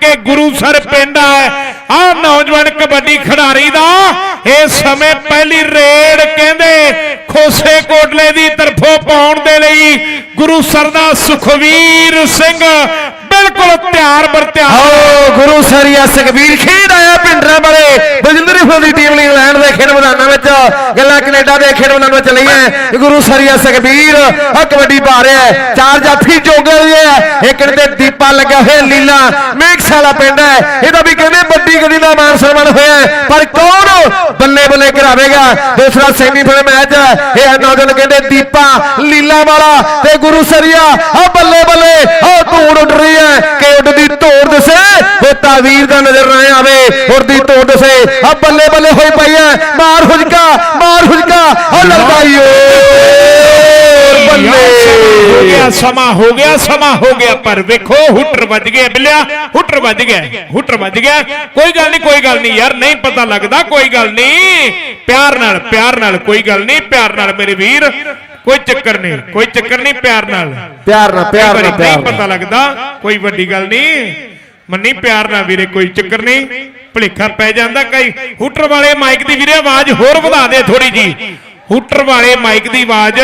ਕਿ ਗੁਰੂਸਰ ਪਿੰਡ ਹੈ। ਆ ਨੌਜਵਾਨ ਕਬੱਡੀ ਖਿਡਾਰੀ ਦਾ ਇਹ ਸਮੇਂ ਪਹਿਲੀ ਰੇਡ ਕਹਿੰਦੇ ਖੋਸੇ ਕੋਟਲੇ ਦੀ ਤਰਫੋਂ ਪਾਉਣ ਦੇ ਲਈ ਗੁਰੂ ਸਰ ਦਾ ਸੁਖਵੀਰ ਸਿੰਘ ਬਿਲਕੁਲ ਤਿਆਰ ਬਰ ਤਿਆਰ। ਆਓ, ਗੁਰੂ ਸਰੀਆ ਸੁਖਬੀਰ ਖੇਡ ਆਇਆ ਪਿੰਡਰਾਂ ਵਾਲੇ ਬਜਿੰਦਰ ਫੁੱਲ ਦੀ ਟੀਮ ਲਈ ਇੰਗਲੈਂਡ ਦੇ ਖੇਡ ਮੈਦਾਨਾਂ ਵਿੱਚ, ਗੱਲਾਂ ਕੈਨੇਡਾ ਦੇ ਖੇਡ ਮੈਦਾਨਾਂ ਵਿੱਚ ਲਈਆਂ ਗੁਰੂ ਸਰੀਆ ਸੁਖਬੀਰ ਆ ਕਬੱਡੀ ਪਾ ਰਿਹਾ ਹੈ। ਚਾਰ ਜਾਫੀ ਜੋਗੇ ਹੋਏ ਇੱਕ ਤੇ ਦੀਪਾ ਲੱਗਾ ਹੋਇਆ, ਲੀਲਾ। ਮੇਕਸ ਵਾਲਾ ਪਿੰਡ ਹੈ। ਇਹਦਾ ਵੀ ਕਹਿੰਦੇ ਵੱਡੀ ਗੱਡੀ ਦਾ ਮਾਨ ਸਨਮਾਨ ਹੋਇਆ ਪਰ ਕੌਣ ਬੱਲੇ ਬੱਲੇ ਕਰਾਵੇਗਾ? ਦੂਸਰਾ ਸੈਮੀਫਾਈਨਲ ਮੈਚ ਇਹ ਹੈ ਨੌਜਵਾਨ ਕਹਿੰਦੇ ਦੀਪਾ, ਲੀਲਾ ਵਾਲਾ ਤੇ ਗੁਰੂ ਸਰੀਆ। ਆ ਬੱਲੇ ਬੱਲੇ ਆ ਧੂੜ ਉੱਡ ਰਹੀ ਹੈ। ਕਿ ਉੱਡਦੀ ਧੂੜ ਦਿਸੇ ਉਹ ਤਾਵੀਰ ਦਾ ਨਜ਼ਰ ਨਾ ਆਵੇ ਉੱਡਦੀ ਧੂੜ ਦਿਸੇ। ਆ ਬੱਲੇ ਬੱਲੇ ਹੋਈ ਪਈ ਹੈ, ਮਾਰ ਹੁਜਕਾ ਮਾਰ ਹੁਜਕਾ, ਆ ਲੜਾਈ ਓ ਹੋ ਗਿਆ ਸਮਾਂ, ਹੋ ਗਿਆ ਸਮਾਂ, ਹੋ ਗਿਆ, ਪਰ ਵੇਖੋ, ਹੁਟਰ ਵੱਜ ਗਿਆ, ਬਿੱਲਿਆ, ਹੁਟਰ ਵੱਜ ਗਿਆ, ਹੁਟਰ ਵੱਜ ਗਿਆ। ਕੋਈ ਗੱਲ ਨਹੀਂ, ਕੋਈ ਗੱਲ ਨਹੀਂ ਯਾਰ, ਨਹੀਂ ਪਤਾ ਲੱਗਦਾ, ਕੋਈ ਗੱਲ ਨਹੀਂ। ਪਿਆਰ ਨਾਲ ਪਿਆਰ ਨਾਲ, ਕੋਈ ਗੱਲ ਨਹੀਂ, ਪਿਆਰ ਨਾਲ ਮੇਰੇ ਵੀਰ। ਕੋਈ ਚੱਕਰ ਨਹੀਂ ਕੋਈ ਚੱਕਰ ਨਹੀਂ ਪਿਆਰ ਨਾਲ। ਪਿਆਰ ਨਾਲ ਪਿਆਰ ਨਾਲ ਨਹੀਂ ਪਿਆਰ ਪਤਾ ਲੱਗਦਾ ਕੋਈ ਵੱਡੀ ਗੱਲ ਨਹੀਂ। ਮੰਨੀ ਪਿਆਰ ਨਾਲ ਵੀਰੇ ਕੋਈ ਚੱਕਰ ਨਹੀਂ। ਭੁਲੇਖਾ ਪੈ ਜਾਂਦਾ ਕਈ। ਹੂਟਰ ਵਾਲੇ ਮਾਈਕ ਦੀ ਵੀਰੇ ਆਵਾਜ਼ ਹੋਰ ਵਧਾ ਦੇ ਥੋੜੀ ਜੀ ਹੂਟਰ ਵਾਲੇ ਮਾਈਕ ਦੀ ਆਵਾਜ਼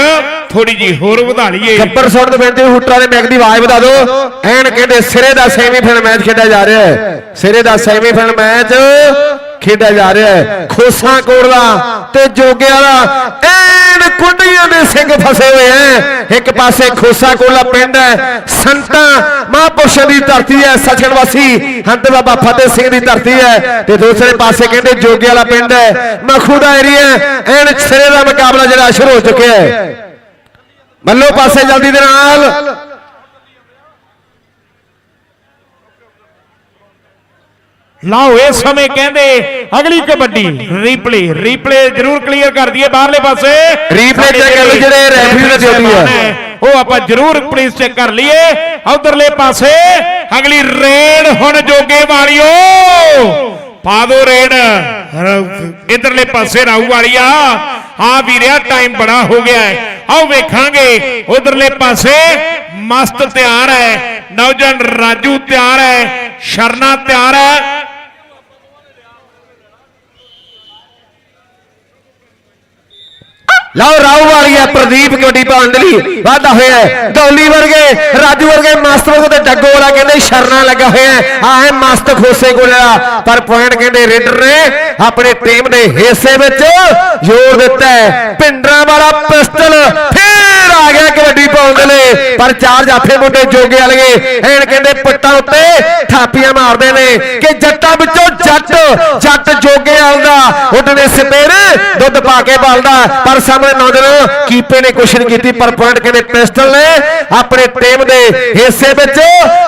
ਥੋੜੀ ਜੀ ਹੋਰ ਵਧਾ ਲਈਏ। ਗੱਬਰ ਸੁਣ ਦੇ ਬੇਨਤੀ ਹੁੱਟਰਾਂ ਦੇ ਮੈਚ ਦੀ ਆਵਾਜ਼ ਵਧਾ ਦਿਓ। ਐਨ ਕਹਿੰਦੇ ਸਿਰੇ ਦਾ ਸੈਮੀਫਾਈਨਲ ਮੈਚ ਖੇਡਿਆ ਜਾ ਰਿਹਾ ਹੈ। ਸਿਰੇ ਦਾ ਸੈਮੀਫਾਈਨਲ ਮੈਚ ਖੇਡਿਆ ਜਾ ਰਿਹਾ ਹੈ। ਖੋਸਾਂ ਕੋਟਲਾ ਤੇ ਜੋਗੇ ਵਾਲਾ। ਐਨ ਕੁੰਡੀਆਂ ਦੇ ਸਿੰਘ ਫਸੇ ਹੋਏ ਐ। ਇੱਕ ਪਾਸੇ ਖੋਸਾ ਕੋਟਲਾ ਪਿੰਡ ਹੈ ਸੰਤਾਂ ਮਹਾਂਪੁਰਸ਼ਾਂ ਦੀ ਧਰਤੀ ਹੈ ਸਚਖੰਡ ਵਾਸੀ ਹੰਦ ਬਾਬਾ ਫਤਿਹ ਸਿੰਘ ਦੀ ਧਰਤੀ ਹੈ ਤੇ ਦੂਸਰੇ ਪਾਸੇ ਕਹਿੰਦੇ ਜੋਗੇ ਵਾਲਾ ਪਿੰਡ ਹੈ ਮਖੂ ਦਾ ਏਰੀਆ ਐਨ ਸਿਰੇ ਦਾ ਮੁਕਾਬਲਾ ਜਿਹੜਾ ਸ਼ੁਰੂ ਹੋ ਚੁੱਕਿਆ ਹੈ ਮੱਲੋ ਪਾਸੇ ਜਲਦੀ ਦੇ ਨਾਲ। ਲਓ ਇਸ ਸਮੇਂ ਕਹਿੰਦੇ ਅਗਲੀ ਕਬੱਡੀ। ਰੀਪਲੇ ਰੀਪਲੇ ਜ਼ਰੂਰ ਕਲੀਅਰ ਕਰ ਦਈਏ ਬਾਹਰਲੇ ਪਾਸੇ। Replay check ਕਰ ਲਓ ਜਿਹੜੇ referee ਨੇ ਦਿੱਤੀ ਹੈ। ਉਹ ਆਪਾਂ ਜ਼ਰੂਰ ਪਲੀਜ਼ ਚੈੱਕ ਕਰ ਲਈਏ। ਉਧਰਲੇ ਪਾਸੇ ਅਗਲੀ ਰੇਡ ਹੁਣ ਜੋਗੇ ਵਾਲਿਓ। ਪਾ ਦੋ ਰੇਡ। ਇਧਰਲੇ ਪਾਸੇ ਰਾਊ ਵਾਲੀਆ। ਆ ਵੀਰਿਆ ਟਾਈਮ ਬੜਾ ਹੋ ਗਿਆ ਹੈ। ਆਓ ਵੇਖਾਂਗੇ ਉਧਰਲੇ ਪਾਸੇ ਮਸਤ ਤਿਆਰ ਹੈ। ਨੌਜਵਾਨ ਰਾਜੂ ਤਿਆਰ ਹੈ ਸ਼ਰਨਾ ਤਿਆਰ ਹੈ। ਲਓ ਰਾਉ ਵਾਲੀਆ ਪ੍ਰਦੀਪ ਕਬੱਡੀ ਪਾਉਣ ਵਾਧਾ ਹੋਇਆ ਹੈ। ਦੌਲੀ ਵਰਗੇ, ਰਾਜੂ ਵਰਗੇ ਮਸਤ ਵਰਗੇ ਤੇ ਡੱਗੋ ਵਾਲਾ ਕਹਿੰਦੇ ਸ਼ਰਨਾ ਲੱਗਾ ਹੋਇਆ ਹੈ। ਆ ਹੈ ਮਸਤ ਖੋਸੇ ਕੋਲਾ ਪਰ ਪੁਆਇੰਟ ਕਹਿੰਦੇ ਰੇਡਰ ਨੇ ਆਪਣੇ ਟੀਮ ਦੇ ਹਿੱਸੇ ਵਿੱਚ ਜੋਰ ਦਿੱਤਾ ਹੈ। ਪਿੰਡਰਾਂ ਵਾਲਾ ਪਿਸਟਲ ਫੇਰ ਆ ਗਿਆ ਕਬੱਡੀ ਪਾਉਣ ਦੇ ਲਈ ਪਰ ਚਾਰ ਜਾਫੇ ਮੁੰਡੇ ਜੋਗੇ ਵਾਲੇ ਐਨ ਕਹਿੰਦੇ ਪੱਟਾਂ ਉੱਤੇ ਥਾਪੀਆਂ ਮਾਰਦੇ ਨੇ ਕਿ ਜੱਟਾਂ ਵਿੱਚੋਂ ਜੱਟ ਜੱਟ ਜੋਗੇ ਆਉਂਦਾ। ਉੱਡਨੇ ਸਪੇਰ, ਦੁੱਧ ਪਾ ਕੇ ਬਲਦਾ। ਪਰ ਸਾਹਮਣੇ ਨੌਜਵਾਨ ਕੀਪੇ ਨੇ ਕੁਛ ਨਹੀਂ ਕੀਤੀ, ਪਰ ਪੁਆਇੰਟ ਕਹਿੰਦੇ ਪਿਸਟਲ ਨੇ ਆਪਣੇ ਟੀਮ ਦੇ ਹਿੱਸੇ ਵਿੱਚ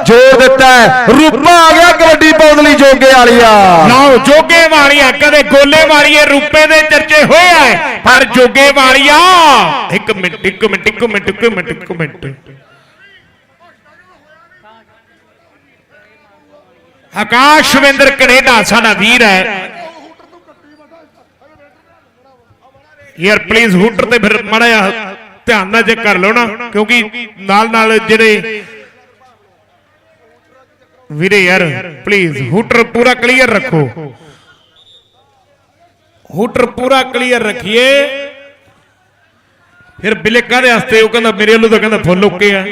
ਜੋਰ ਦਿੱਤਾ ਹੈ। ਰੂਪਾ ਆ ਗਿਆ ਕਬੱਡੀ ਪਾਉਣ ਲਈ ਜੋਗੇ। ਵਾਲੀਆ। ਲਓ ਜੋਗੇ ਵਾਲੀਆ, ਕਦੇ ਗੋਲੇ ਵਾਲੀਏ ਰੂਪੇ ਦੇ ਚਰਚੇ ਹੋਏ ਆ ਪਰ ਜੋਗੇ ਵਾਲੀਆ। ਇੱਕ ਮਿੰਟ ਇੱਕ ਮਿੰਟ ਇੱਕ ਮਿੰਟ ਇੱਕ ਮਿੰਟ ਇੱਕ ਮਿੰਟ। ਆਕਾਸ਼ਵਿੰਦਰ ਕੈਨੇਡਾ, ਸਾਡਾ ਵੀਰ ਹੈ। ਯਾਰ ਪਲੀਜ਼ ਹੂਟਰ ਤੇ ਫਿਰ ਮੜਾ ਧਿਆਨ ਨਾਲ ਚੈੱਕ ਕਰ ਲਓ ਨਾ, ਕਿਉਂਕਿ ਨਾਲ ਨਾਲ ਜਿਹੜੇ ਵੀਰੇ ਯਾਰ ਪਲੀਜ਼ ਹੂਟਰ ਪੂਰਾ ਕਲੀਅਰ ਰੱਖੋ। ਹੂਟਰ ਪੂਰਾ ਕਲੀਅਰ ਰੱਖੀਏ। ਫਿਰ ਬਿਲੇ ਕਾਹਦੇ ਵਾਸਤੇ? ਉਹ ਕਹਿੰਦਾ, ਮੇਰੇ ਵੱਲੋਂ ਤਾਂ ਕਹਿੰਦਾ ਫੁੱਲ ਓਕੇ ਆ।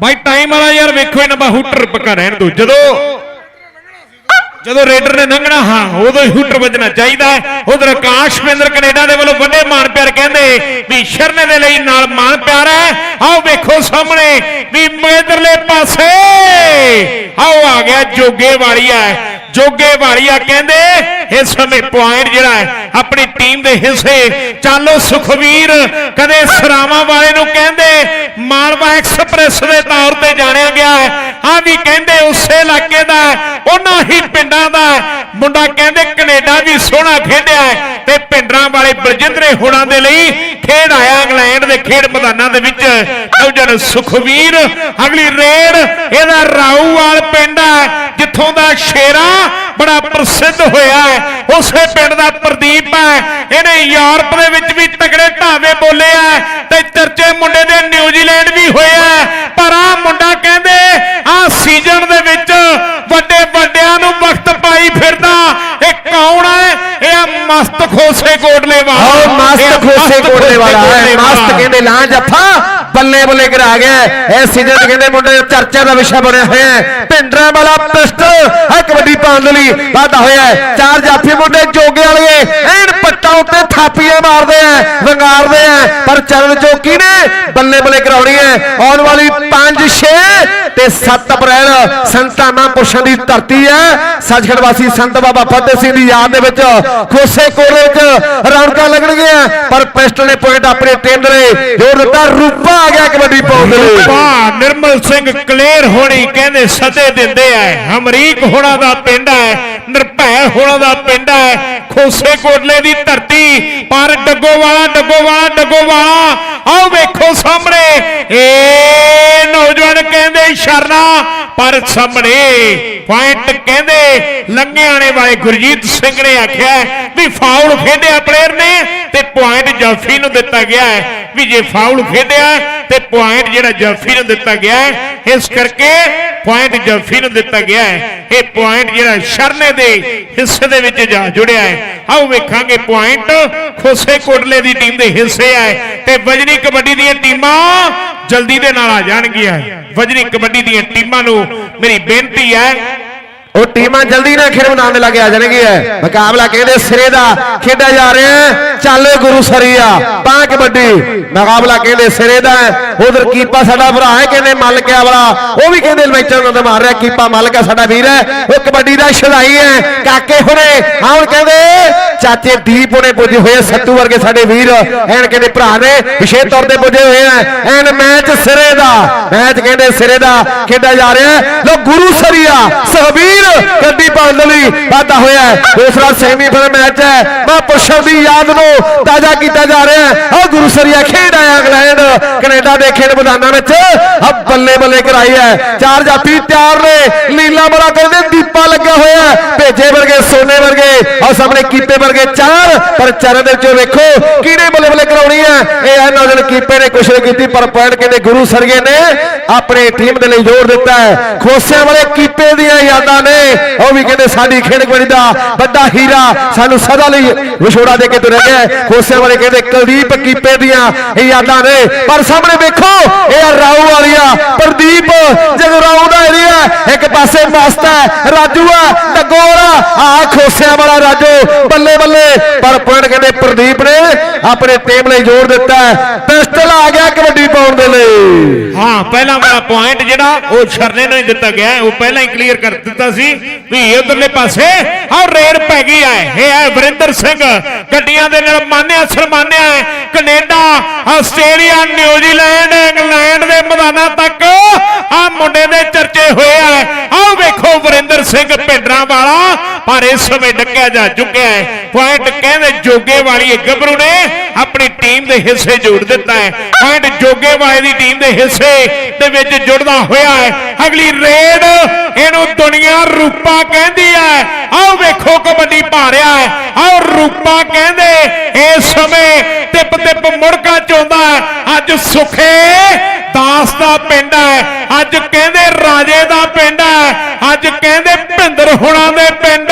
ਬਾਈ ਟਾਈਮ ਵਾਲਾ ਯਾਰ ਵੇਖੋ ਇਹਨਾਂ ਦਾ ਹੂਟਰ ਪੱਕਾ ਰਹਿਣ ਦੋ ਜਦੋਂ ਜਦੋਂ ਰੇਡਰ ਨੇ ਲੰਘਣਾ, ਹਾਂ, ਉਦੋਂ ਹੀ ਹੂਟਰ ਵੱਜਣਾ ਚਾਹੀਦਾ ਹੈ। ਉਧਰ ਆਕਾਸ਼ਵਿੰਦਰ ਕੈਨੇਡਾ ਦੇ ਵੱਲੋਂ ਵੱਡੇ ਮਾਨ ਪਿਆਰ ਕਹਿੰਦੇ ਵੀ ਸ਼ਰਨੇ ਦੇ ਲਈ ਨਾਲ ਮਾਨ ਪਿਆਰ ਹੈ। ਆਓ ਵੇਖੋ ਸਾਹਮਣੇ ਵੀ ਇਧਰਲੇ ਪਾਸੇ। ਆਓ, ਆ ਗਿਆ ਜੋਗੇ ਵਾਲੀਆ ਜੋਗੇ ਵਾਲੀਆ ਕਹਿੰਦੇ, ਇਸ ਸਮੇਂ ਪੁਆਇੰਟ ਜਿਹੜਾ ਹੈ, ਆਪਣੀ ਟੀਮ ਦੇ ਹਿੱਸੇ। ਚਾਲੋ ਸੁਖਵੀਰ, ਕਦੇ ਸਰਾਵਾਂ ਵਾਲੇ ਨੂੰ ਕਹਿੰਦੇ, ਮਾਲਵਾ ਐਕਸਪ੍ਰੈਸ ਦੇ ਤੌਰ ਤੇ ਜਾਣਿਆ ਗਿਆ ਹੈ। ਆ ਵੀ ਕਹਿੰਦੇ, ਉਸੇ ਇਲਾਕੇ ਦਾ ਉਹਨਾਂ ਹੀ ਮੁੰਡਾ ਕਹਿੰਦੇ ਕੈਨੇਡਾ ਵੀ ਸੋਹਣਾ ਖੇਡਿਆ ਤੇ ਪਿੰਡਰਾਂ ਵਾਲੇ ਬਲਜਿੰਦਰੇ ਹੋਣਾ ਦੇ ਲਈ ਖੇਡ ਆਇਆ ਇੰਗਲੈਂਡ ਦੇ ਖੇਡ ਮੈਦਾਨਾਂ ਦੇ ਵਿੱਚ। ਨੌਜਵਾਨ ਸੁਖਵੀਰ, ਅਗਲੀ ਰੇਡ, ਇਹਦਾ ਰਾਊਵਾਲ ਪਿੰਡ ਹੈ ਜਿੱਥੋਂ ਦਾ ਸ਼ੇਰਾ ਬੜਾ ਪ੍ਰਸਿੱਧ ਹੋਇਆ ਹੈ। ਉਸੇ ਪਿੰਡ ਦਾ ਪ੍ਰਦੀਪ ਹੈ ਇਹਨੇ ਯੂਰਪ ਦੇ ਵਿੱਚ ਵੀ ਤਗੜੇ ਢਾਵੇ ਬੋਲੇ ਆ ਤੇ ਚਰਚੇ ਮੁੰਡੇ ਦੇ ਨਿਊਜ਼ੀਲੈਂਡ ਵੀ ਹੋਇਆ ਪਰ ਆ ਮੁੰਡਾ ਕਹਿੰਦੇ ਆ ਸੀਜ਼ਨ ਦੇ ਵਿੱਚ ਵੱਡੇ ਵੱਡਿਆਂ ਨੂੰ ਵਕਤ ਪਾਈ ਫਿਰਦਾ ਇਹ ਕੌਣ ਹੈ ਇਹ ਆ ਮਸਤ ਖੋਸੇ ਕੋਟਲੇ ਵਾਲਾ ਆਓ ਇਹ ਆ ਮਸਤ ਖੋਸੇ ਕੋਟਲੇ ਵਾਲਾ ਹੈ। ਮਸਤ। ਕਹਿੰਦੇ ਲਾਂ ਜੱਫਾ ਬੱਲੇ ਬੱਲੇ ਕਰਾ ਗਿਆ ਇਹ ਸੀਜ਼ਨ ਕਹਿੰਦੇ ਮੁੰਡੇ ਚਰਚਾ ਦਾ ਵਿਸ਼ਾ ਬਣਿਆ ਹੋਇਆ ਹੈ। ਪਿੰਡਰਾਂ ਵਾਲਾ ਪਿਸਟਲ ਹੈ ਕਬੱਡੀ ਪਾਉਣ ਲਈ ਵਾਧਾ ਹੋਇਆ ਹੈ। ਚਾਰ ਜਾਫੀ ਮੁੰਡੇ ਜੋਗੇ ਵਾਲੇ ਐਨ ਪੱਟਾਂ ਉੱਤੇ ਥਾਪੀਆਂ ਮਾਰਦੇ ਆ ਵੰਗਾਰਦੇ ਆ ਪਰ ਚਰਨ ਚੌਕੀ ਨੇ ਬੱਲੇ ਬੱਲੇ ਕਰਾਉਣੀ ਹੈ? ਆਉਣ ਵਾਲੀ 5 6 ਤੇ 7 ਅਪ੍ਰੈਲ ਸੰਤਾਂ ਮਹਾਂਪੁਰਸ਼ਾਂ ਦੀ ਧਰਤੀ ਹੈ। ਸੱਚਖੰਡ ਵਾਸੀ ਸੰਤ ਬਾਬਾ ਫਤਿਹ ਸਿੰਘ ਦੀ ਯਾਦ ਦੇ ਵਿੱਚ ਖੋਸੇ ਕੋਲੇ ਵਿੱਚ ਰੌਣਕਾਂ ਲੱਗਣਗੀਆਂ, ਪਰ ਪਿਸਟਲ ਨੇ ਪੁਆਇੰਟ ਆਪਣੇ ਟੀਮ ਦੇ ਜੋਰ ਦਿੱਤਾ, ਰੂਪਾ ਆ ਗਿਆ ਕਬੱਡੀ ਪਾਉਣ ਦੇ ਲਈ। ਵਾਹ ਨਿਰਮਲ ਸਿੰਘ ਕਲੇਰ ਹੋਣੀ ਕਹਿੰਦੇ ਸਦੇ ਦਿੰਦੇ ਐ ਹਮਰੀਕ ਹੋਣਾ ਦਾ ਪਿੰਡ ਹੈ, ਨਿਰਭੈ ਹੋਣਾ ਦਾ ਪਿੰਡ ਹੈ। ਖੋਸੇ ਕੋਟਲੇ ਦੀ ਧਰਤੀ, ਪਰ ਡੱਗੋਵਾਲਾ ਡੱਗੋਵਾਲਾ ਡੱਗੋਵਾਲਾ ਆਓ ਵੇਖੋ ਸਾਹਮਣੇ। ਏ ਨੌਜਵਾਨ ਕਹਿੰਦੇ ਸ਼ਰਨਾ ਪਰ ਸਾਹਮਣੇ ਪੁਆਇੰਟ ਕਹਿੰਦੇ ਲੰਘਿਆਣੇ ਵਾਲੇ ਗੁਰਜੀਤ ਸਿੰਘ ਨੇ ਆਖਿਆ ਵੀ ਫਾਉਲ ਖੇਡਿਆ ਪਲੇਅਰ ਨੇ ਤੇ ਪੁਆਇੰਟ ਜਾਫੀ ਨੂੰ ਦਿੱਤਾ ਗਿਆ ਵੀ ਜੇ ਫਾਉਲ ਖੇਡਿਆ ਤੇ ਪੁਆਇੰਟ ਜਿਹੜਾ ਜਾਫੀ ਨੂੰ ਦਿੱਤਾ ਗਿਆ ਇਸ ਕਰਕੇ ਪੁਆਇੰਟ ਜਾਫੀ ਨੂੰ ਦਿੱਤਾ ਗਿਆ ਹੈ। ਇਹ ਪੁਆਇੰਟ ਜਿਹੜਾ ਸ਼ਰਨੇ ਦੇ ਹਿੱਸੇ ਦੇ ਵਿੱਚ ਜਾ ਜੁੜਿਆ ਹੈ। ਆਓ ਵੇਖਾਂਗੇ ਪੁਆਇੰਟ ਖੋਸੇ ਕੋਟਲੇ ਦੀ ਟੀਮ ਦੇ ਹਿੱਸੇ ਹੈ ਤੇ ਵਜਨੀ ਕਬੱਡੀ ਦੀਆਂ ਟੀਮਾਂ ਜਲਦੀ ਦੇ ਨਾਲ ਆ ਜਾਣਗੀਆਂ। ਵਜਰੀ ਕਬੱਡੀ ਦੀਆਂ ਟੀਮਾਂ ਨੂੰ ਮੇਰੀ ਬੇਨਤੀ ਹੈ ਉਹ ਟੀਮਾਂ ਜਲਦੀ ਨਾਲ ਖੇਡ ਮੈਦਾਨ ਦੇ ਲਾਗੇ ਆ ਜਾਣਗੀਆਂ। ਮੁਕਾਬਲਾ ਕਹਿੰਦੇ ਸਿਰੇ ਦਾ, ਖੇਡਿਆ ਜਾ ਰਿਹਾ ਚੱਲ ਗੁਰੂ ਸਰੀਆ ਪਾ ਕਬੱਡੀ। ਮੁਕਾਬਲਾ ਕਹਿੰਦੇ ਸਿਰੇ ਦਾ ਉਧਰ ਕੀਪਾ ਸਾਡਾ ਭਰਾ ਹੈ, ਕਹਿੰਦੇ ਮਲਕਿਆ ਵਾਲਾ। ਉਹ ਵੀ ਕਹਿੰਦੇ ਮੈਚਾਂ ਨੂੰ ਮਾਰ ਰਿਹਾ ਕੀਪਾ ਮਲਕਾ ਸਾਡਾ ਵੀਰ ਹੈ। ਉਹ ਕਬੱਡੀ ਦਾ ਛੜਾਈ ਹੈ। ਕਾਕੇ ਹੁਣੇ ਹੁਣ ਕਹਿੰਦੇ, ਚਾਚੇ ਦੀਪ ਹੁਣੇ ਪੁੱਜੇ ਹੋਏ ਸੱਤੂ ਵਰਗੇ ਸਾਡੇ ਵੀਰ। ਐਨ ਕਹਿੰਦੇ ਭਰਾ ਨੇ, ਵਿਸ਼ੇਸ਼ ਤੌਰ ਤੇ ਪੁੱਜੇ ਹੋਏ ਆ। ਐਨ ਮੈਚ ਸਿਰੇ ਦਾ, ਮੈਚ ਕਹਿੰਦੇ ਸਿਰੇ ਦਾ, ਖੇਡਿਆ ਜਾ ਰਿਹਾ ਹੈ। ਲੋ ਗੁਰੂ ਸਰੀਆ, ਸਹਬੀਰ ਗੱਡੀ ਪਾਉਣ ਲਈ, ਵਾਧਾ ਹੋਇਆ ਹੈ। ਦੂਸਰਾ ਸੈਮੀਫਾਈਨਲ ਮੈਚ ਹੈ। ਮਹਾਂਪੁਰਸ਼ਾਂ ਦੀ ਯਾਦ ਨੂੰ ਤਾਜ਼ਾ ਕੀਤਾ ਜਾ ਰਿਹਾ ਹੈ। ਉਹ ਗੁਰੂ ਸਰੀਆ ਖੇਡ ਆਇਆ ਇੰਗਲੈਂਡ। ਕੈਨੇਡਾ ਦੇ ਖੇਡ ਮੈਦਾਨਾਂ ਵਿੱਚ ਆ ਬੱਲੇ ਬੱਲੇ ਕਰਾਈ ਹੈ। ਚਾਰ ਜਾਫੀ ਤਿਆਰ ਨੇ। ਲੀਲਾ ਬੜਾ ਕਹਿੰਦੇ ਦੀਪਾ ਲੱਗਾ ਹੋਇਆ ਭੇਜੇ ਵਰਗੇ, ਸੋਨੇ ਵਰਗੇ ਆ ਸਾਹਮਣੇ ਕੀਪੇ ਵਰਗੇ ਚਾਰ। ਪਰ ਚਰਨ ਦੇ ਵਿੱਚੋਂ ਵੇਖੋ ਕਿਹੜੇ ਬੱਲੇ ਬੱਲੇ ਕਰਾਉਣੀ ਹੈ। ਇਹ ਹੈ ਨੌਜਵਾਨ ਕੀਪੇ ਨੇ ਕੁਸ਼ਲ ਕੀਤੀ, ਪਰ ਪੁਆਇੰਟ ਕਹਿੰਦੇ ਗੁਰੂ ਸਰੀਏ ਨੇ ਆਪਣੇ ਟੀਮ ਦੇ ਲਈ ਜ਼ੋਰ ਦਿੱਤਾ ਹੈ। ਖੋਸਿਆਂ ਵਾਲੇ ਕੀਪੇ ਦੀਆਂ ਯਾਦਾਂ ਨੇ। ਉਹ ਵੀ ਕਹਿੰਦੇ ਸਾਡੀ ਖੇਡ ਕਬੱਡੀ ਦਾ ਵੱਡਾ ਹੀਰਾ ਸਾਨੂੰ ਸਦਾ ਲਈ ਵਿਛੋੜਾ ਦੇ ਕੇ ਤੁਰਿਆ ਗਿਆ ਹੈ। ਖੋਸਿਆਂ ਵਾਲੇ ਕਹਿੰਦੇ ਕੁਲਦੀਪ ਕੀਪੇ ਦੀਆਂ ਇਹ ਯਾਦਾਂ ਨੇ। ਪਰ ਸਾਹਮਣੇ ਵੇਖੋ, ਇਹ ਆ ਵਾਲੀਆ, ਪ੍ਰਦੀਪ ਜਗਰਾਉਂ ਦਾ ਏਰੀਆ ਇੱਕ ਪਾਸੇ ਮਸਤ ਹੈ, ਰਾਜੂ ਆ ਡਗੋਰਾ ਆ। ਖੋਸਿਆਂ ਵਾਲਾ ਰਾਜੂ, ਬੱਲੇ ਬੱਲੇ। ਪਰ ਪੁਆਇੰਟ ਕਹਿੰਦੇ ਪ੍ਰਦੀਪ ਨੇ ਆਪਣੇ ਟੀਮ ਲਈ ਜ਼ੋਰ ਦਿੱਤਾ ਪਿਸਟਲ ਆ ਗਿਆ ਕਬੱਡੀ ਪਾਉਣ ਦੇ ਲਈ। ਹਾਂ, ਪਹਿਲਾ ਵਾਲਾ ਪੁਆਇੰਟ ਜਿਹੜਾ, ਉਹ ਸ਼ਰਨੇ ਨੂੰ ਹੀ ਦਿੱਤਾ ਗਿਆ ਉਹ ਪਹਿਲਾਂ ਹੀ ਕਲੀਅਰ ਕਰ ਦਿੱਤਾ ਸੀ। ਵੀ ਉਧਰਲੇ ਪਾਸੇ ਆਹ ਰੇਡ ਪੈ ਗਈ ਹੈ ਇਹ ਹੈ ਵਰਿੰਦਰ ਸਿੰਘ, ਗੱਡੀਆਂ ਦੇ ਨਾਲ ਮਾਨਿਆ ਸਨਮਾਨਿਆ ਹੈ ਕੈਨੇਡਾ, ਆਸਟ੍ਰੇਲੀਆ, ਨਿਊਜ਼ੀਲੈਂਡ, ਇੰਗਲੈਂਡ ਦੇ ਮੈਦਾਨਾਂ ਤੱਕ ਆ ਮੁੰਡੇ ਦੇ ਚਰਚੇ ਹੋਏ ਆ ਆਓ ਵੇਖੋ ਵਰਿੰਦਰ ਸਿੰਘ, ਪਿੰਡਰਾਂ ਵਾਲਾ ਪਰ ਇਸ ਸਮੇਂ ਡੱਕਿਆ ਜਾ ਚੁੱਕਿਆ ਹੈ। ਪੁਆਇੰਟ ਕਹਿੰਦੇ ਜੋਗੇ ਵਾਲੀ ਗੱਭਰੂ ਨੇ ਆਪਣੀ ਟੀਮ ਦੇ ਹਿੱਸੇ ਜੋੜ ਦਿੱਤਾ ਹੈ। ਪੁਆਇੰਟ ਜੋਗੇ ਵਾਲੇ ਦੀ ਟੀਮ ਦੇ ਹਿੱਸੇ ਦੇ ਵਿੱਚ ਜੁੜਦਾ ਹੋਇਆ ਹੈ। ਅਗਲੀ ਰੇਡ ਇਹਨੂੰ ਦੁਨੀਆ ਰੂਪਾ ਕਹਿੰਦੀ ਹੈ। ਆਓ ਵੇਖੋ ਕਬੱਡੀ ਪਾ ਰਿਹਾ ਹੈ। ਆਓ ਰੂਪਾ ਕਹਿੰਦੇ ਇਸ ਸਮੇਂ ਟਿਪ ਟਿਪ ਮੁੜਕਾ ਚਾਉਂਦਾ ਹੈ। ਅੱਜ ਸੁਖੇ ਦਾਸ ਦਾ ਪਿੰਡ ਹੈ। ਅੱਜ ਕਹਿੰਦੇ ਰਾਜੇ ਦਾ ਪਿੰਡ ਹੈ। ਅੱਜ ਕਹਿੰਦੇ ਭਿੰਦਰ ਹੁਣਾਂ ਦੇ ਪਿੰਡ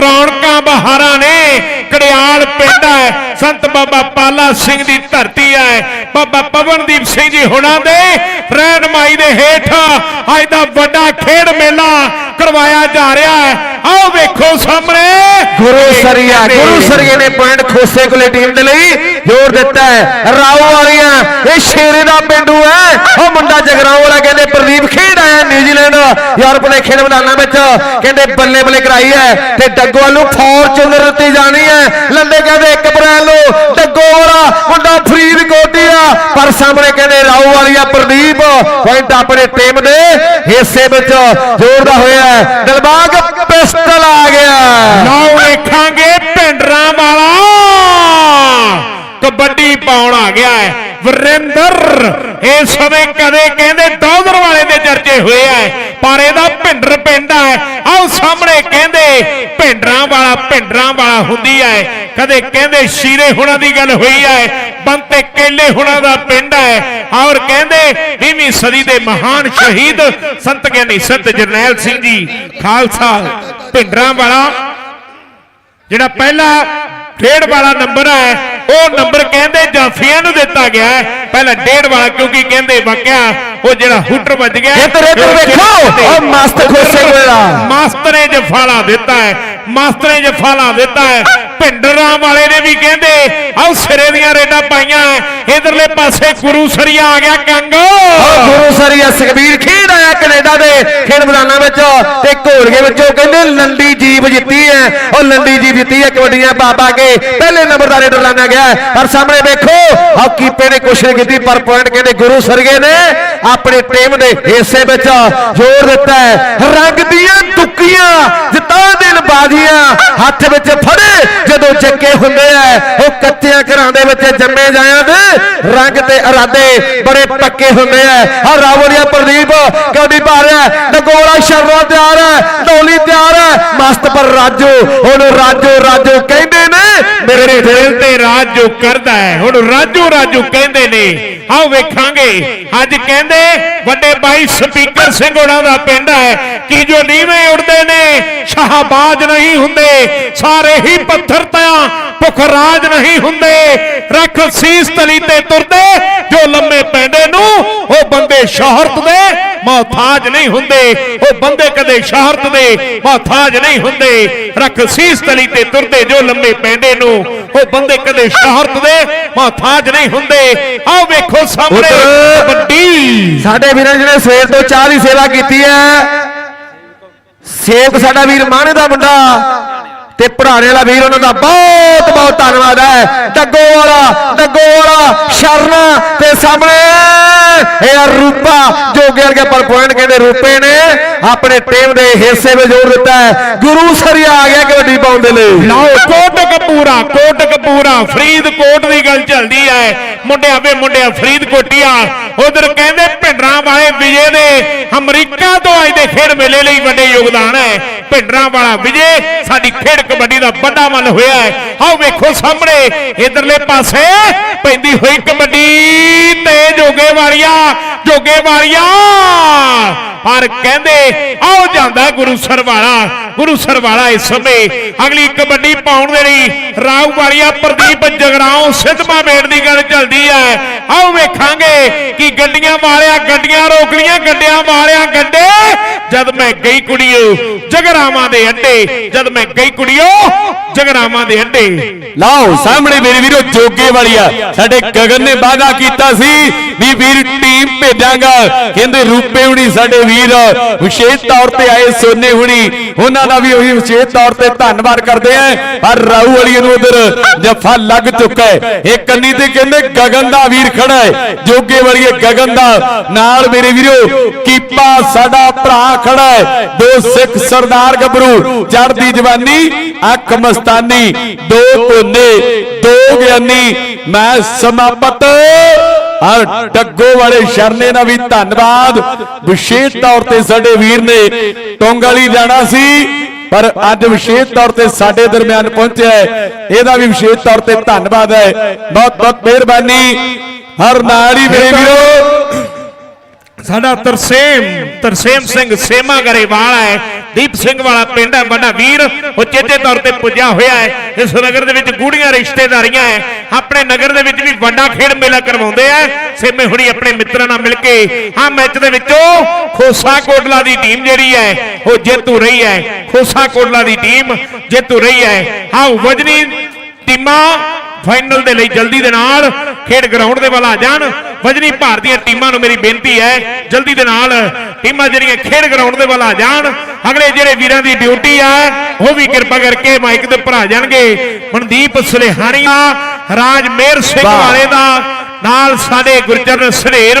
ਰੌਣਕਾਂ ਬਹਾਰਾਂ ਨੇ ਕੜਿਆਲ ਪਿੰਡ ਹੈ ਸੰਤ ਬਾਬਾ ਪਾਲਾ ਸਿੰਘ ਦੀ ਧਰਤੀ ਹੈ ਬਾਬਾ ਪਵਨਦੀਪ ਸਿੰਘ ਜੀ ਹੁਣਾਂ ਦੇ ਰਹਿਨਮਾਈ ਦੇ ਹੇਠ ਅੱਜ ਦਾ ਵੱਡਾ ਖੇਡ ਮੇਲਾ ਕਰਵਾਇਆ ਜਾ ਰਿਹਾ। ਵੇਖੋ ਸਾਹਮਣੇ। ਗੁਰੂ ਸਰੀਆ ਗੁਰੂ ਸਰੀਏ ਨੇ ਪੁਆਇੰਟ ਖੋਸੇ ਕੋਲੇ ਟੀਮ ਦੇ ਲਈ ਜ਼ੋਰ ਦਿੱਤਾ ਹੈ। ਰਾਓ ਵਾਲੀਆਂ ਇਹ ਸ਼ੇਰੇ ਦਾ ਪਿੰਡੂ ਹੈ। ਉਹ ਮੁੰਡਾ ਜਗਰਾਉਂ ਵਾਲਾ ਕਹਿੰਦੇ ਪ੍ਰਦੀਪ ਖੇਡ ਆਇਆ ਨਿਊਜ਼ੀਲੈਂਡ। ਯੂਰਪ ਦੇ ਖੇਡ ਮੈਦਾਨਾਂ ਵਿੱਚ ਕਹਿੰਦੇ ਬੱਲੇ ਬੱਲੇ ਕਰਾਈ ਹੈ ਤੇ ਡੱਗੋ ਨੂੰ ਫੋਰਚੂਨਰ ਦਿੱਤੀ ਜਾਣੀ ਹੈ। ਲੰਡੇ ਕਹਿੰਦੇ 1 ਅਪ੍ਰੈਲ ਨੂੰ ਡੱਗੋ ਵਾਲਾ ਮੁੰਡਾ ਫਰੀਦਕੋਟ ਆ। ਪਰ ਸਾਹਮਣੇ ਕਹਿੰਦੇ ਰਾਓ ਵਾਲੀਆ ਪ੍ਰਦੀਪ ਪੁਆਇੰਟ ਆਪਣੇ ਟੀਮ ਦੇ ਹਿੱਸੇ ਵਿੱਚ ਜ਼ੋਰ ਦਾ ਹੋਇਆ ਹੈ। ਦਿਲਬਾਗ ਪਿਸਟਲ ਆ ਗਿਆ। ਲਓ ਵੇਖਾਂਗੇ ਭਿੰਡਰਾਂ ਵਾਲਾ। ਕਬੱਡੀ ਪਾਉਣ ਆ ਗਿਆ ਹੈ। ਵਰਿੰਦਰ, ਇਸ ਸਮੇਂ ਕਦੇ ਕਹਿੰਦੇ ਦੌਦਰ ਚਰਚੇ ਹੋਏ ਆ। ਪਰ ਇਹਦਾ ਭਿੰਡਰ ਪਿੰਡ ਹੈ ਆਓ ਸਾਹਮਣੇ ਕਹਿੰਦੇ, ਭਿੰਡਰਾਂ ਵਾਲਾ ਭਿੰਡਰਾਂ ਵਾਲਾ ਹੁੰਦੀ ਹੈ ਕਦੇ ਕਹਿੰਦੇ ਸ਼ੀਰੇ ਹੁਣਾਂ ਦੀ ਗੱਲ ਹੋਈ ਹੈ ਬੰਤੇ ਕੇਲੇ ਹੁਣਾਂ ਦਾ ਪਿੰਡ ਹੈ ਔਰ ਕਹਿੰਦੇ 20ਵੀਂ ਸਦੀ ਦੇ ਮਹਾਨ ਸ਼ਹੀਦ ਸੰਤ ਗਿਆਨੀ ਸੰਤ ਜਰਨੈਲ ਸਿੰਘ ਜੀ, ਖਾਲਸਾ, ਭਿੰਡਰਾਂ ਵਾਲਾ, ਜਿਹੜਾ ਪਹਿਲਾ ਡੇਢ ਵਾਲਾ ਨੰਬਰ ਹੈ ਉਹ ਨੰਬਰ ਕਹਿੰਦੇ ਜਾਫੀਆਂ ਨੂੰ ਦਿੱਤਾ ਗਿਆ ਹੈ। ਪਹਿਲਾ ਡੇਢ ਵਾਲਾ ਕਿਉਂਕਿ ਕਹਿੰਦੇ ਵਾਕਿਆ ਉਹ ਜਿਹੜਾ ਹੁੱਟਰ ਵੱਜ ਗਿਆ ਇੱਧਰ ਇੱਧਰ ਵੇਖੋ ਉਹ ਮਸਤ ਖੋਸੇ ਕੋਲਾ ਮਾਸਟਰ ਨੇ ਜਫਾਲਾ ਦਿੱਤਾ ਹੈ। ਮਾਸਟਰ ਨੇ ਜਫਾਲਾ ਦਿੱਤਾ ਹੈ ਭਿੰਡਰਾਂ ਵਾਲੇ ਨੇ ਵੀ ਕਹਿੰਦੇ ਆਹ ਸਿਰੇ ਦੀਆਂ ਰੇਡਾਂ ਪਾਈਆਂ ਇਧਰਲੇ ਪਾਸੇ ਗੁਰੂ ਸਰੀਆ ਆ ਗਿਆ ਕੰਗ ਉਹ ਗੁਰੂ ਸਰੀਆ ਸੁਖਬੀਰ ਖੇਡ ਆਇਆ ਕੈਨੇਡਾ ਦੇ ਖੇਡ ਮੈਦਾਨਾਂ ਵਿੱਚ ਤੇ ਘੋੜਗੇ ਵਿੱਚੋਂ ਕਹਿੰਦੇ ਲੰਡੀ ਜੀਬ ਜਿੱਤੀ ਹੈ ਉਹ ਲੰਡੀ ਜੀਬ ਜਿੱਤੀ ਹੈ ਕਬੱਡੀਆਂ ਪਾ ਪਾ ਕੇ ਪਹਿਲੇ ਨੰਬਰ ਦਾ ਰੇਡਰ ਲਾਣਾ ਗਿਆ ਹੈ। ਪਰ ਸਾਹਮਣੇ ਵੇਖੋ ਹਾਕੀ ਪੇ ਨੇ ਕੋਸ਼ਿਸ਼ ਕੀਤੀ ਪਰ ਪੁਆਇੰਟ ਕਹਿੰਦੇ ਗੁਰੂ ਸਰਗੇ ਨੇ ਆਪਣੀ ਟੀਮ ਦੇ ਹਿੱਸੇ ਵਿੱਚ ਜ਼ੋਰ ਦਿੱਤਾ ਹੈ ਰੰਗ ਦੀਆਂ ਤੁੱਕੀਆਂ ਜਿੱਤਾਂ ਦਿਨ ਬਾਜ਼ੀਆਂ ਹੱਥ ਵਿੱਚ ਫੜੇ, ਜਦੋਂ ਚੱਕੇ ਹੁੰਦੇ ਆ, ਉਹ ਕੱਚਿਆਂ ਘਰਾਂ ਦੇ ਵਿੱਚ ਜੰਮੇ ਜਾਇਆਂ ਦੇ, ਰੰਗ ਤੇ ਇਰਾਦੇ ਬੜੇ ਪੱਕੇ ਹੁੰਦੇ ਆ। ਆ ਰਾਵਲੀਆ ਪ੍ਰਦੀਪ ਕਬੱਡੀ ਪਾ ਰਿਹਾ ਨਗੋਲਾ ਸ਼ਰਮਾ ਤਿਆਰ ਹੈ ਢੋਲੀ ਤਿਆਰ ਹੈ, ਮਸਤ ਪਰ ਰਾਜੂ, ਹੁਣ ਰਾਜੂ ਰਾਜੂ ਕਹਿੰਦੇ ਨੇ, ਮੇਰੇ ਦਿਲ ਤੇ ਰਾਜ ਕਰਦਾ ਹੈ, ਹੁਣ ਰਾਜੂ ਰਾਜੂ ਕਹਿੰਦੇ ਨੇ, ਆਓ ਵੇਖਾਂਗੇ। ਅੱਜ ਕਹਿੰਦੇ, ਵੱਡੇ ਭਾਈ ਸਪੀਕਰ ਸਿੰਘ ਹੋਣਾ ਦਾ ਪਿੰਡ ਹੈ, ਕਿ ਜੋ ਨੀਵੇਂ ਉੜਦੇ ਨੇ ਸ਼ਾਹਬਾਜ਼ ਨਹੀਂ ਹੁੰਦੇ ਸਾਰੇ ਹੀ ਪੱਥਰ ਤਾਂ ਪੁਖਰਾਜ ਨਹੀਂ ਹੁੰਦੇ। ਰੱਖ ਸੀਸ ਤਲੀ ਤੇ ਤੁਰਦੇ ਜੋ ਲੰਮੇ ਪੈਂਦੇ ਨੂੰ ਉਹ ਬੰਦੇ ਸ਼ੋਹਰਤ ਦੇ ਮਹਤਾਜ ਨਹੀਂ ਹੁੰਦੇ। ਉਹ ਬੰਦੇ ਕਦੇ ਸ਼ੋਹਰਤ ਦੇ ਮਹਤਾਜ ਨਹੀਂ ਹੁੰਦੇ। ਰੱਖ ਸੀਸ ਤਲੀ ਤੇ ਤੁਰਦੇ ਜੋ ਲੰਮੇ ਪੈਂਦੇ ਨੂੰ ਉਹ ਬੰਦੇ ਕਦੇ ਸ਼ੋਹਰਤ ਦੇ ਮਹਤਾਜ ਨਹੀਂ ਹੁੰਦੇ। ਆਓ ਵੇਖੋ ਸਾਹਮਣੇ ਕਬੱਡੀ। ਸਾਡੇ ਵੀਰਾਂ ਜਿਹਨੇ ਸਵੇਰ ਤੋਂ ਚਾਹ ਦੀ ਸੇਵਾ ਕੀਤੀ ਹੈ। ਸੇਵਕ ਸਾਡਾ ਵੀਰ ਮਾਣੇ ਦਾ ਮੁੰਡਾ ਤੇ ਪੜਾਣੇ ਵਾਲਾ ਵੀਰ ਉਹਨਾਂ ਦਾ ਬਹੁਤ ਬਹੁਤ ਧੰਨਵਾਦ ਹੈ। ਡੱਗੋ ਵਾਲਾ ਡੱਗੋ ਵਾਲਾ, ਸ਼ਰਨਾ ਤੇ ਸਾਹਮਣੇ ਇਹ ਆ ਰੂਪਾ ਜੋਗੇ ਵਰਗੇ ਪਰ ਪੁਆਇੰਟ ਕਹਿੰਦੇ ਰੂਪੇ ਨੇ, ਆਪਣੇ ਟੀਮ ਦੇ ਹਿੱਸੇ ਵਿੱਚ ਜ਼ੋਰ ਦਿੱਤਾ ਹੈ। ਗੁਰੂ ਸਰੀ ਆ ਗਿਆ ਕਬੱਡੀ ਪਾਉਣ ਦੇ ਲਈ। ਲਓ, ਕੋਟ ਕਪੂਰਾ, ਕੋਟ ਕਪੂਰਾ, ਫਰੀਦਕੋਟ ਦੀ ਗੱਲ ਚੱਲਦੀ ਹੈ। ਮੁੰਡਿਆਂ ਵੇ ਮੁੰਡਿਆਂ ਫਰੀਦਕੋਟੀਆਂ। ਉਧਰ ਕਹਿੰਦੇ ਭਿੰਡਰਾਂ ਵਾਲੇ ਵਿਜੇ ਦੇ ਅਮਰੀਕਾ ਤੋਂ ਅੱਜ ਦੇ ਖੇਡ ਮੇਲੇ ਲਈ ਵੱਡੇ ਯੋਗਦਾਨ ਹੈ। ਭਿੰਡਰਾਂ ਵਾਲਾ ਵਿਜੇ, ਸਾਡੀ ਖੇਡ ਕਬੱਡੀ ਦਾ ਵੱਡਾ ਮਨ ਹੋਇਆ ਹੈ। ਆਓ ਵੇਖੋ ਸਾਹਮਣੇ, ਇਧਰਲੇ ਪਾਸੇ ਪੈਂਦੀ ਹੋਈ ਕਬੱਡੀ ਤੇ ਜੋਗੇ ਵਾਲੀਆ ਜੋਗੇ ਵਾਲੀਆ ਪਰ ਕਹਿੰਦੇ, ਆਓ ਜਾਂਦਾ ਗੁਰੂ ਸਰਵਾਲਾ ਗੁਰੂ ਸਰਵਾਲਾ ਇਸ ਸਮੇਂ। ਅਗਲੀ ਕਬੱਡੀ ਪਾਉਣ ਦੇ ਲਈ ਰਾਉ ਵਾਲੀਆ ਪ੍ਰਦੀਪ ਜਗਰਾਉਂ ਸਿੱਧਮਾ ਮੇੜ ਦੀ ਗੱਲ ਚੱਲਦੀ ਹੈ। ਆਓ ਵੇਖਾਂਗੇ ਕਿ ਗੱਡੀਆਂ ਵਾਲਿਆ ਗੱਡੀਆਂ ਰੋਕ ਲੀਆਂ ਗੱਡਿਆਂ ਵਾਲਿਆ ਗੱਡੇ। ਜਦ ਮੈਂ ਗਈ ਕੁੜੀਓ, ਜਗਰਾਵਾਂ ਦੇ ਅੱਡੇ। ਜਦ ਮੈਂ ਗਈ ਕੁੜੀਓ, ਜਗਰਾਵਾਂ ਦੇ ਅੱਡੇ। ਲਾਓ, ਸਾਹਮਣੇ ਮੇਰੇ ਵੀਰੋ ਜੋਗੇ ਵਾਲੀਆ। ਸਾਡੇ ਗਗਨ ਨੇ ਵਾਅਦਾ ਕੀਤਾ ਸੀ ਵੀ ਵੀਰ ਟੀਮ ਭੇਜਾਂਗਾ। ਕਹਿੰਦੇ ਰੂਪੇ ਹੁਣੀ ਸਾਡੇ ਵੀਰ ਵਿਸ਼ੇਸ਼ ਤੌਰ ਤੇ ਆਏ ਸੋਨੇ ਹੁਣੀ, ਉਹਨਾਂ ਦਾ ਵੀ ਉਹੀ ਵਿਸ਼ੇਸ਼ ਤੌਰ ਤੇ ਧੰਨਵਾਦ ਕਰਦੇ ਆ ਪਰ ਰਾਊ ਵਾਲੀ ਨੂੰ ਉਧਰ ਜਫਾ ਲੱਗ ਚੁੱਕਾ ਹੈ। ਇਹ ਕੰਨੀ ਤੇ ਕਹਿੰਦੇ ਗਗਨ ਦਾ ਵੀਰ ਖੜਾ ਹੈ। ਜੋਗੇ ਵਾਲੀਏ ਗਗਨ ਦਾ। ਨਾਲ ਮੇਰੇ ਵੀਰੋ, ਕੀਪਾ ਸਾਡਾ ਭਰਾ ਖੜਾ ਹੈ। ਦੋ ਸਿੱਖ ਸਰਦਾਰ ਗੱਭਰੂ, ਚੜ੍ਹਦੀ ਜਵਾਨੀ, ਅੱਖ ਮਸਤਾਨੀ, ਦੋ ਕੋਨੇ ਦੋ ਗਿਆਨੀ, ਮੈਂ ਸਮਾਪਤ ਹਰ ਡੱਗੋ ਵਾਲੇ ਸ਼ਰਨੇ ਦਾ ਵੀ ਧੰਨਵਾਦ। ਵਿਸ਼ੇਸ਼ ਤੌਰ ਤੇ ਸਾਡੇ ਵੀਰ ਨੇ ਟੋਂਗਲੀ ਜਾਣਾ ਸੀ, ਪਰ ਅੱਜ ਵਿਸ਼ੇਸ਼ ਤੌਰ ਤੇ ਸਾਡੇ ਦਰਮਿਆਨ ਪਹੁੰਚਿਆ ਇਹਦਾ ਵੀ ਵਿਸ਼ੇਸ਼ ਤੌਰ ਤੇ ਧੰਨਵਾਦ ਹੈ। ਬਹੁਤ ਬਹੁਤ ਮਿਹਰਬਾਨੀ। ਹਰ ਨਾਲ ਹੀ ਮੇਰੇ ਵੀਰੋ। ਸਾਡਾ ਤਰਸੇਮ ਤਰਸੇਮ ਸਿੰਘ ਸੇਮਾ ਗਰੇਵਾਲ ਹੈ। ਦੀਪ ਸਿੰਘ ਵਾਲਾ ਪਿੰਡ ਹੈ, ਵੱਡਾ ਵੀਰ, ਉਹ ਚੇਤੇ ਤੌਰ ਤੇ ਪੁੱਜਿਆ ਹੋਇਆ ਹੈ। ਇਸ ਨਗਰ ਦੇ ਵਿੱਚ ਗੂੜੀਆਂ ਰਿਸ਼ਤੇਦਾਰੀਆਂ ਹੈ। ਆਪਣੇ ਨਗਰ ਦੇ ਵਿੱਚ ਵੀ ਵੱਡਾ ਖੇਡ ਮੇਲਾ ਕਰਵਾਉਂਦੇ ਆ। ਸੇਮੇ ਹੁਣੀ ਆਪਣੇ ਮਿੱਤਰਾਂ ਨਾਲ ਮਿਲ ਕੇ, ਹਾਂ, ਮੈਚ ਦੇ ਵਿੱਚੋਂ ਖੋਸਾ ਕੋਟਲਾ ਦੀ ਟੀਮ ਜਿਹੜੀ ਹੈ, ਉਹ ਜੇਤੂ ਰਹੀ ਹੈ। ਖੋਸਾ ਕੋਟਲਾ ਦੀ ਟੀਮ ਜੇਤੂ ਰਹੀ ਹੈ। ਹਾਂ, ਵਜਨੀ ਟੀਮਾਂ ਫਾਈਨਲ ਦੇ ਲਈ ਜਲਦੀ ਦੇ ਨਾਲ ਖੇਡ ਗਰਾਊਂਡ ਦੇ ਵੱਲ ਆ ਜਾਣ। ਵਜਨੀ ਭਾਰ ਦੀਆਂ ਟੀਮਾਂ ਨੂੰ ਮੇਰੀ ਬੇਨਤੀ ਹੈ ਜਲਦੀ ਦੇ ਨਾਲ ਟੀਮਾਂ ਜਿਹੜੀਆਂ ਖੇਡ ਗਰਾਊਂਡ ਦੇ ਵੱਲ ਆ ਜਾਣ ਅਗਲੇ ਜਿਹੜੇ ਵੀਰਾਂ ਦੀ ਡਿਊਟੀ ਆ ਉਹ ਵੀ ਕਿਰਪਾ ਕਰਕੇ ਮਾਈਕ ਦੇ ਉੱਪਰ ਆ ਜਾਣਗੇ ਮਨਦੀਪ ਸੁਲੇਹਾਨੀਆ ਰਾਜ ਮੇਰ ਸਿੰਘ। ਵਾਲੇ ਦਾ ਨਾਲ ਸਾਡੇ ਗੁਰਚਰਨ ਸਨੇਰ